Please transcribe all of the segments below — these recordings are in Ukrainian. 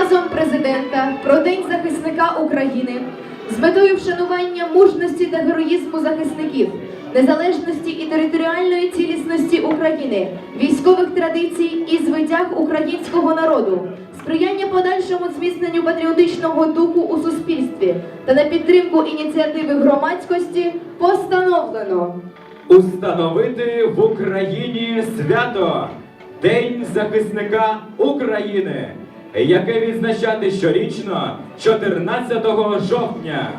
Указом президента про День захисника України з метою вшанування мужності та героїзму захисників, незалежності і територіальної цілісності України, військових традицій і звитяг українського народу, сприяння подальшому зміцненню патріотичного духу у суспільстві та на підтримку ініціативи громадськості постановлено. Установити в Україні свято День захисника України, яке відзначати щорічно 14 жовтня.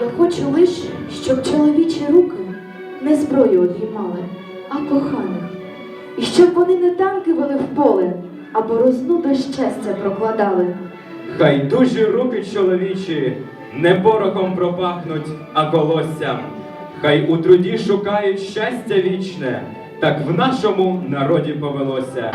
Я хочу лиш, щоб чоловічі руки не зброю обіймали, а коханих. І щоб вони не танки вели в поле, а борозну до щастя прокладали. Хай дужі руки чоловічі не порохом пропахнуть, а колоссям. Хай у труді шукають щастя вічне, так в нашому народі повелося.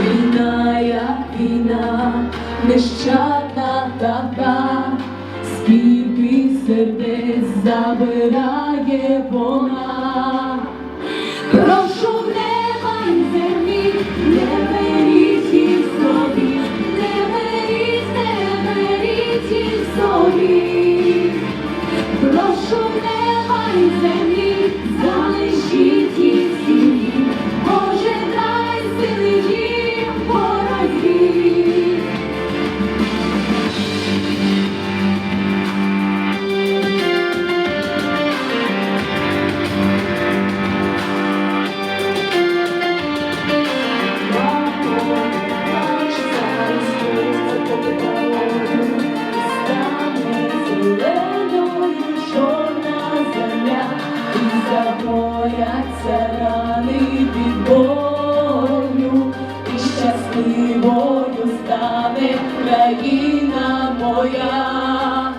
Війна, як війна, нещадна така, скільки сердець забирає вона. Прошу в неба й землі, Бояться рани від болю, і щасливою стане країна моя.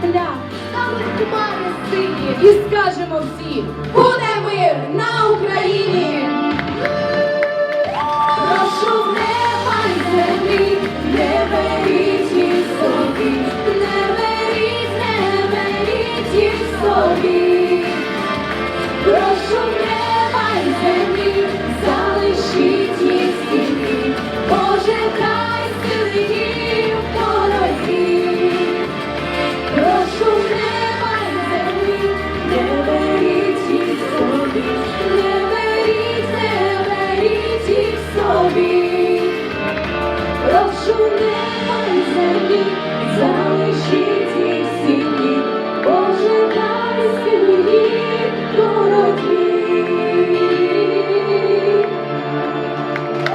Земля, стануть хмари сині. і скажемо всі, буде мир на Україні! Й землі, залишіть їх сім'ї, Боже, дай сили